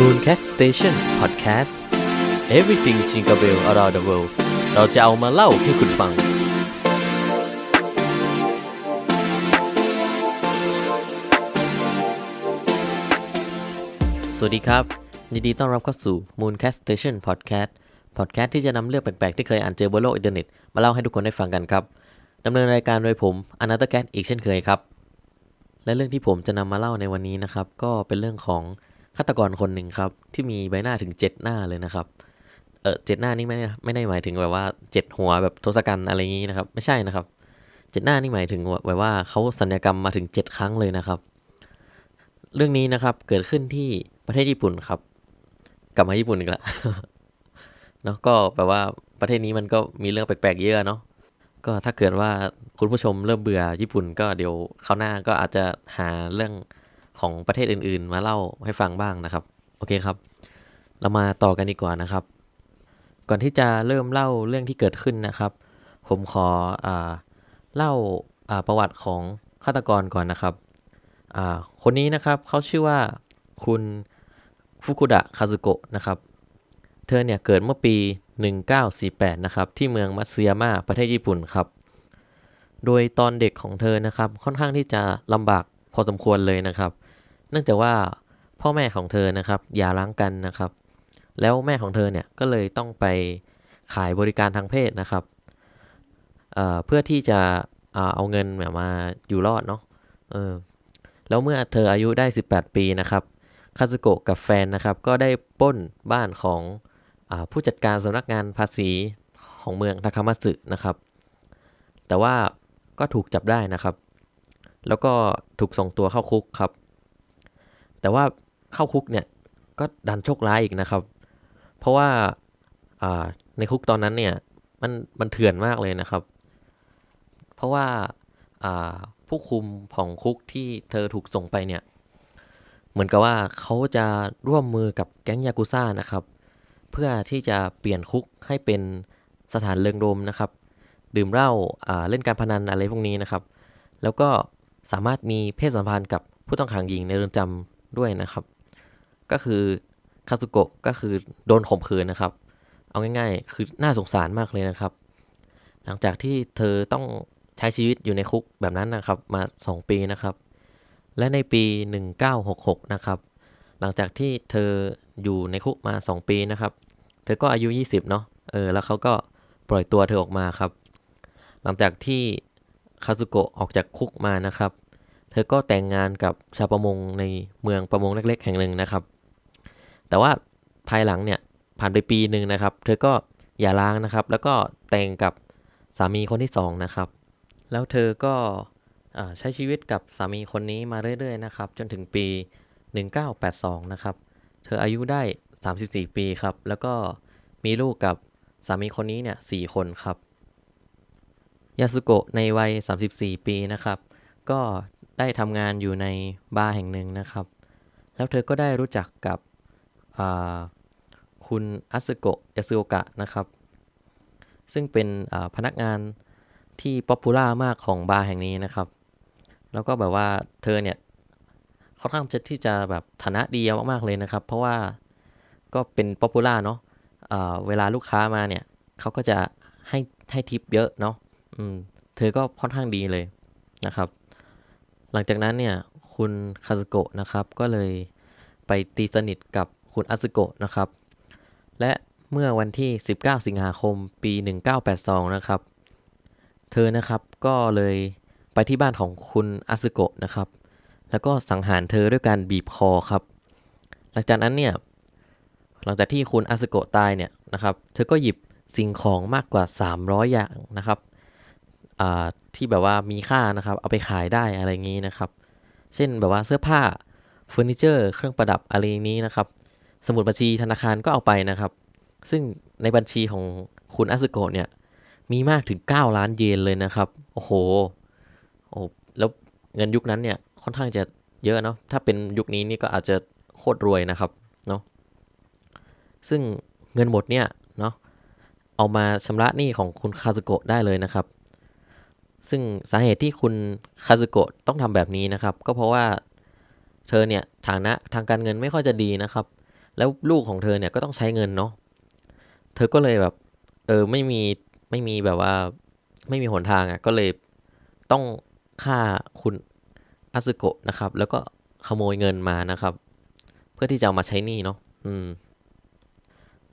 Mooncat Station Podcast Everything Jingle Bell Around the World เราจะเอามาเล่าให้คุณฟัง สวัสดีครับ ยินดีต้อนรับเข้าสู่ Mooncast Station Podcast Podcast ที่จะนำเรื่องแปลกๆ ที่เคยอ่านเจอบนโลกอินเทอร์เน็ต มาเล่าให้ทุกคนได้ฟังกันครับดำเนินรายการโดยผมอนัตแคทอีกเช่นเคยครับ และเรื่องที่ผมจะนำมาเล่าในวันนี้นะครับ ก็เป็นเรื่องของ ฆาตกรคนหนึ่งครับ ที่มีใบหน้าถึง7หน้าเลยนะครับ เออเจ็ดหน้านี่ไม่ได้ไม่ได้หมายถึงแบบว่าเจ็ดหัวแบบทศกัณฐ์อะไรอย่างนี้นะครับ ไม่ใช่นะครับเจ็ดหน้านี่หมายถึงแบบว่าเขาสัญญกรรมมาถึง7ครั้งเลยนะครับ เรื่องนี้นะครับเกิดขึ้นที่ประเทศญี่ปุ่นครับ กลับมาญี่ปุ่นอีกแล้วเนาะก็แปลว่าประเทศนี้มันก็มีเรื่องแปลกๆเยอะเนาะก็ถ้าเกิดว่าคุณผู้ชมเริ่มเบื่อญี่ปุ่นก็เดี๋ยวคราวหน้าก็อาจจะหาเรื่อง ของประเทศอื่นๆ มาเล่าให้ฟังบ้างนะครับ โอเคครับ เรามาต่อกันดีกว่านะครับ ก่อนที่จะเริ่มเล่าเรื่องที่เกิดขึ้นนะครับ ผมขออเล่าาประวัติของฆาตกรก่อนนะครับ คนนี้นะครับเขาชื่อว่าคุณฟุกุดะคาซุโกะนะครับ เธอเนี่ยเกิดเมื่อปี 1948 นะครับ ที่เมืองมัตสึยาม่าประเทศญี่ปุ่นครับ โดยตอนเด็กของเธอนะครับ ค่อนข้างที่จะลำบากพอสมควรเลยนะครับ นื่องจากว่าพ่อแม่ของเธอนะครับหย่าร้างกันนะครับ แล้วแม่ของเธอเนี่ยก็เลยต้องไปขายบริการทางเพศนะครับเเพื่อที่จะเอาเงินแบบมาอยู่รอดเนาะเออแล้วเมื่อเธออายุได้ 18 ปีนะครับคาซุโกะกับแฟนนะครับ ก็ได้ป้นบ้านของอผู้จัดการสำนักงานภาษีของเมืองทาคามัตสึนะครับ แต่ว่าก็ถูกจับได้นะครับ แล้วก็ถูกส่งตัวเข้าคุกครับ แต่ว่าเข้าคุกเนี่ยก็ดันโชคร้ายอีกนะครับ เพราะว่าในคุกตอนนั้นเนี่ยมันมันเถื่อนมากเลยนะครับ เพราะว่าผู้คุมของคุกที่เธอถูกส่งไปเนี่ย เหมือนกับว่าเขาจะร่วมมือกับแก๊งยากุซ่านะครับ เพื่อที่จะเปลี่ยนคุกให้เป็นสถานเริงรมนะครับ ดื่มเหล้าาเล่นการพนันอะไรพวกนี้นะครับ แล้วก็สามารถมีเพศสัมพันธ์กับผู้ต้องขังหญิงในเรือนจำ ด้วยนะครับ ก็คือคาซุโกะก็คือโดนข่มขืนนะครับ เอาง่ายๆ คือน่าสงสารมากเลยนะครับ หลังจากที่เธอต้องใช้ชีวิตอยู่ในคุกแบบนั้นนะครับมา 2 ปีนะครับ และในปี 1966 นะครับ หลังจากที่เธออยู่ในคุกมา 2 ปีนะครับ เธอก็อายุ 20 เนาะเออแล้วเขาก็ปล่อยตัวเธอออกมาครับ หลังจากที่คาซุโกะออกจากคุกมานะครับ ธอก็แต่งงานกับชาวประมงในเมืองประมงเล็ก ๆ แห่งหนึ่งนะครับ แต่ว่าภายหลังเนี่ยผ่านไปปีหนึ่งนะครับ เธอก็หย่าร้างนะครับ แล้วก็แต่งกับสามีคนที่สองนะครับ แล้วเธอก็อใช้ชีวิตกับสามีคนนี้มาเรื่อย ๆ นะครับ จนถึงปี 1982 นะครับ เธออายุได้ 34 ปีครับ แล้วก็มีลูกกับสามีคนนี้เนี่ย4คนครับ ยาสุโกะในวัย 34 ปีนะครับ ก็ ได้ทำงานอยู่ในบาร์แห่งหนึ่งนะครับ แล้วเธอก็ได้รู้จักกับคุณอัสโกะยาสุโอกะนะครับ ซึ่งเป็นพนักงานที่ป๊อปปูล่ามากของบาร์แห่งนี้นะครับ แล้วก็แบบว่าเธอเนี่ยค่อนข้างจะที่จะแบบฐานะดีมากๆเลยนะครับ เพราะว่าก็เป็นป๊อปปูล่าเนาะเวลาลูกค้ามาเนี่ยเขาก็จะให้ให้ทิปเยอะเนาะเธอก็ค่อนข้างดีเลยนะครับ ลังจากนั้นเนี่ยคุณคาซุโกะนะครับก็เลยไปตีสนิทกับคุณอัสึโกะนะครับ และเมื่อวันที่ 19 สิงหาคมปี 1982 นะครับ เธอนะครับก็เลยไปที่บ้านของคุณอัสึโกะนะครับ แล้วก็สังหารเธอด้วยการบีบคอครับ หลังจากนั้นเนี่ยหลังจากที่คุณอัสึโกะตายเนี่ยนะครับ เธอก็หยิบสิ่งของมากกว่า 300 อย่างนะครับ ที่แบบว่ามีค่านะครับ เอาไปขายได้อะไรงนี้นะครับ เช่นแบบว่าเสื้อผ้าเฟอร์นิเจอร์ เครื่องประดับอะไรนี้นะครับ สมุดบัญชีธนาคารก็เอาไปนะครับ ซึ่งในบัญชีของคุณอัสึโกะเนี่ย มีมากถึง 9 ล้านเยนเลยนะครับ โอ้โหโอ้แล้วเงินยุคนั้นเนี่ยค่อนข้างจะเยอะเนาะถ้าเป็นยุคนี้นี่ก็อาจจะโคตรรวยนะครับเนาะซึ่งเงินหมดเนี่ยเนาะเอามาชำระหนี้ของคุณคาซุโกะได้เลยนะครับ ซึ่งสาเหตุที่คุณคาซุโกะต้องทำแบบนี้นะครับ ก็เพราะว่าเธอเนี่ยฐานะทางการเงินไม่ค่อยจะดีนะครับ แล้วลูกของเธอเนี่ยก็ต้องใช้เงินเนาะเธอก็เลยแบบ เออไม่มีไม่มีแบบว่าไม่มีหนทางอะ่ะก็เลยต้องฆ่าคุณอาซึโกะนะครับ แล้วก็ขโมยเงินมานะครับ เพื่อที่จะเอามาใช้หนี้เนาะอืม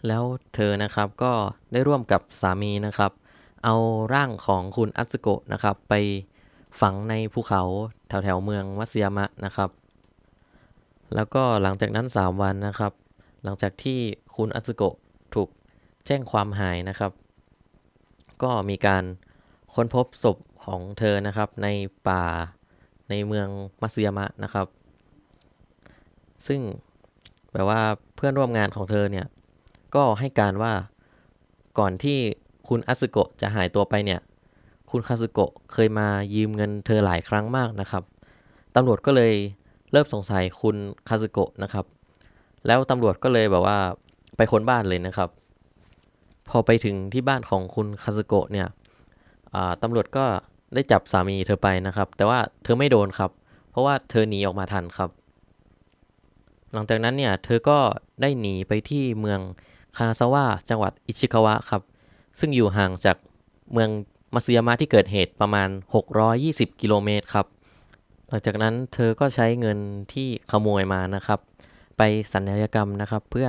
แล้วเธอนะครับก็ได้ร่วมกับสามีนะครับ เอาร่างของคุณอัตสึโกะนะครับไปฝังในภูเขาแถวแถวๆเมืองมัตสึยามะนะครับ แล้วก็หลังจากนั้น 3 วันนะครับ หลังจากที่คุณอัตสึโกะถูกแจ้งความหายนะครับ ก็มีการค้นพบศพของเธอนะครับในป่าในเมืองมัตสึยามะนะครับ ซึ่งแบบว่าเพื่อนร่วมงานของเธอเนี่ยก็ให้การว่าก่อนที่ คุณอัตสึโกะจะหายตัวไปเนี่ย คุณคาสึโกะเคยมายืมเงินเธอหลายครั้งมากนะครับตำรวจก็เลยเริ่มสงสัยคุณคาสึโกะนะครับ แล้วตำรวจก็เลยแบบว่าไปค้นบ้านเลยนะครับ พอไปถึงที่บ้านของคุณคาสึโกะเนี่ยตำรวจก็ได้จับสามีเธอไปนะครับ แต่ว่าเธอไม่โดนครับ เพราะว่าเธอหนีออกมาทันครับ หลังจากนั้นเนี่ยเธอก็ได้หนีไปที่เมืองคานาซาวะจังหวัดอิชิคาวะครับ ซึ่งอยู่ห่างจากเมืองมัตสึยามะที่เกิดเหตุประมาณ 620 กิโลเมตรครับ หลังจากนั้นเธอก็ใช้เงินที่ขโมยมานะครับ ไปสัญญกรรมนะครับ เพื่อ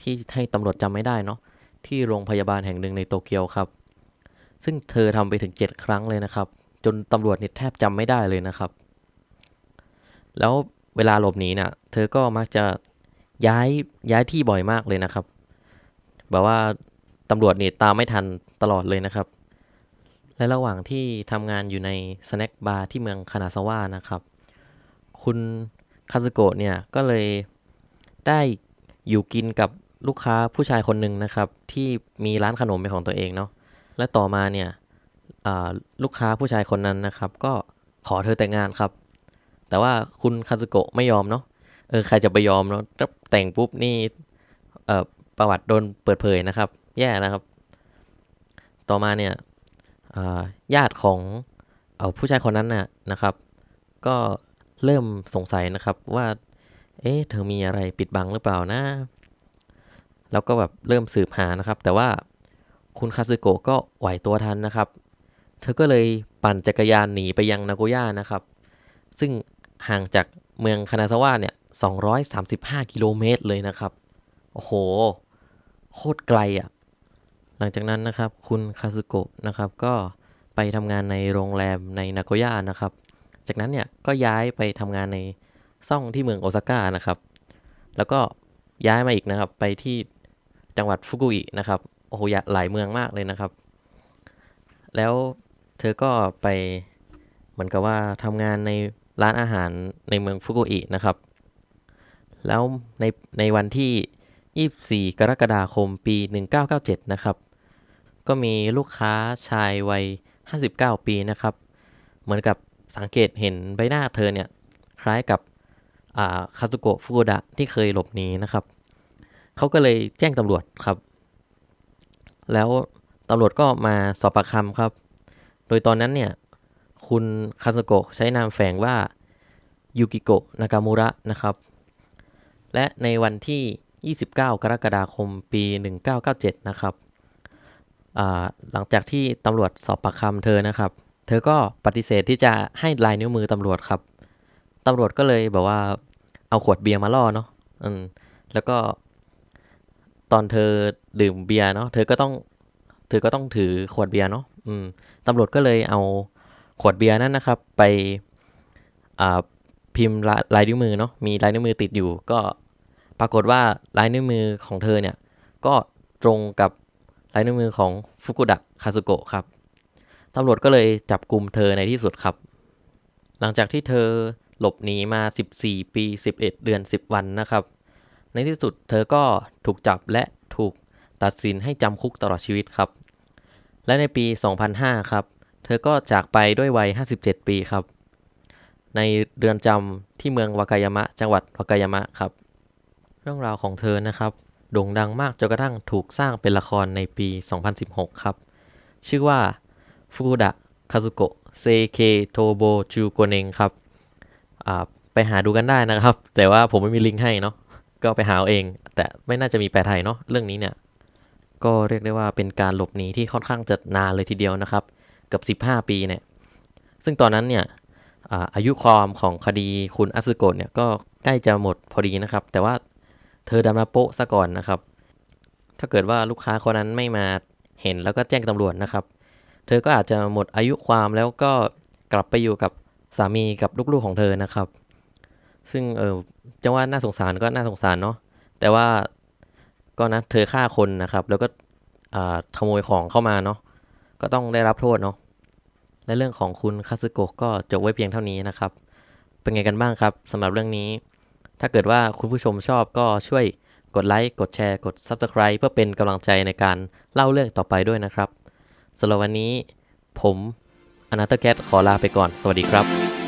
ที่ให้ตำรวจจำไม่ได้เนาะที่โรงพยาบาลแห่งหนึ่งในโตเกียวครับ ซึ่งเธอทำไปถึง 7 ครั้งเลยนะครับ จนตำรวจนี่แทบจำไม่ได้เลยนะครับ แล้วเวลาหลบหนีเนี่ยเธอก็มักจะย้ายย้ายที่บ่อยมากเลยนะครับ แบบว่า ตำรวจนี่ตามไม่ทันตลอดเลยนะครับ และระหว่างที่ทำงานอยู่ในสแน็คบาร์ที่เมืองคานาซาวะนะครับ คุณคาซึโกะเนี่ยก็เลยได้อยู่กินกับลูกค้าผู้ชายคนหนึ่งนะครับ ที่มีร้านขนมเป็นของตัวเองเนาะและต่อมาเนี่ยลูกค้าผู้ชายคนนั้นนะครับ ก็ขอเธอแต่งงานครับ แต่ว่าคุณคาซึโกะไม่ยอมเนาะเออใครจะไปยอมเนาะแต่งปุ๊บนี่ประวัติโดนเปิดเผยนะครับ แย่นะครับ ต่อมาเนี่ยญาติของเอาผู้ชายคนนั้นน่ะนะครับ ก็เริ่มสงสัยนะครับว่า เอ๊ะเธอมีอะไรปิดบังหรือเปล่านะ แล้วก็แบบเริ่มสืบหานะครับ แต่ว่าคุณคาซึโกะก็ไหวตัวทันนะครับ เธอก็เลยปั่นจักรยานหนีไปยังนาโกย่านะครับ ซึ่งห่างจากเมืองคานาซาวะเนี่ย235 กิโลเมตรเลยนะครับ โอ้โห โคตรไกลอะ หลังจากนั้นนะครับคุณคาซึโกะนะครับก็ไปทำงานในโรงแรมในนาโกย่านะครับ จากนั้นเนี่ยก็ย้ายไปทำงานในซ่องที่เมืองโอซาก้านะครับ แล้วก็ย้ายมาอีกนะครับไปที่จังหวัดฟุกุอินะครับโอ้โหยหลายเมืองมากเลยนะครับ แล้วเธอก็ไปเหมือนกับว่าทำงานในร้านอาหารในเมืองฟุกุอินะครับ แล้วในในวันที่ 24 กรกฎาคมปี 1997 นะครับ ก็มีลูกค้าชายวัย 59 ปีนะครับ เหมือนกับสังเกตเห็นใบหน้าเธอเนี่ย คล้ายกับคาซุโกะฟุกุดะที่เคยหลบหนีนะครับ เขาก็เลยแจ้งตำรวจครับ แล้วตำรวจก็มาสอบปากคำครับ โดยตอนนั้นเนี่ย คุณคาซุโกะใช้นามแฝงว่ายูกิโกะนากามูระนะครับ และในวันที่ 29 กรกฎาคมปี 1997 นะครับ หลังจากที่ตำรวจสอบปากคำเธอนะครับ เธอก็ปฏิเสธที่จะให้ลายนิ้วมือตำรวจครับตำรวจก็เลยแบบว่าเอาขวดเบียร์มาล่อเนาะอืมแล้วก็ตอนเธอดื่มเบียร์เนาะเธอก็ต้อง เธอก็ต้องถือขวดเบียร์เนาะอืมตำรวจก็เลยเอาขวดเบียร์นั่นนะครับ ไปอ่าพิมพ์ลายลายนิ้วมือเนาะมีลายนิ้วมือติดอยู่ ก็ปรากฏว่าลายนิ้วมือของเธอเนี่ย ก็ตรงกับ ลายนิ้วมือของฟุกุดะคาซุโกะครับตำรวจก็เลยจับกลุ่มเธอในที่สุดครับ หลังจากที่เธอหลบหนีมา 14 ปี 11 เดือน 10 วันนะครับ ในที่สุดเธอก็ถูกจับและถูกตัดสินให้จำคุกตลอดชีวิตครับ และในปี 2005 ครับ เธอก็จากไปด้วยวัย 57 ปีครับ ในเรือนจำที่เมืองวากายามะ จังหวัดวากายามะครับ เรื่องราวของเธอนะครับ โด่งดังมากจนกระทั่งถูกสร้างเป็นละครในปี 2016 ครับ ชื่อว่าฟุกุดะคาซุโกะเซเคโทโบจูโกเนงครับไปหาดูกันได้นะครับ แต่ว่าผมไม่มีลิงก์ให้เนาะก็ไปหาเอาเอง แต่ไม่น่าจะมีแปลไทยเนาะเรื่องนี้เนี่ย ก็เรียกได้ว่าเป็นการหลบหนีที่ค่อนข้างจะนานเลยทีเดียวนะครับ เกับ15 ปีเนี่ย ซึ่งตอนนั้นเนี่ยอาอายุความของคดีคุณอัสโกะเนี่ยก็ใกล้จะหมดพอดีนะครับ แต่ว่า เธอดันมาโปะซะก่อนนะครับ ถ้าเกิดว่าลูกค้าคนนั้นไม่มาเห็นแล้วก็แจ้งตำรวจนะครับ เธอก็อาจจะหมดอายุความแล้วก็กลับไปอยู่กับสามีกับลูกๆของเธอนะครับ ซึ่งเออจะว่าน่าสงสารก็น่าสงสารเนาะแต่ว่าก็นะเธอฆ่าคนนะครับ แล้วก็ขโมยของเข้ามาเนาะก็ต้องได้รับโทษเนาะและเรื่องของคุณคาสึโกะก็จบไว้เพียงเท่านี้นะครับ เป็นไงกันบ้างครับสำหรับเรื่องนี้ ถ้าเกิดว่าคุณผู้ชมชอบก็ช่วยกดไลค์ กดแชร์ กด Subscribe เพื่อเป็นกำลังใจในการเล่าเรื่องต่อไปด้วยนะครับสำหรับวันนี้ ผมอนาเตอร์แกขอลาไปก่อน สวัสดีครับ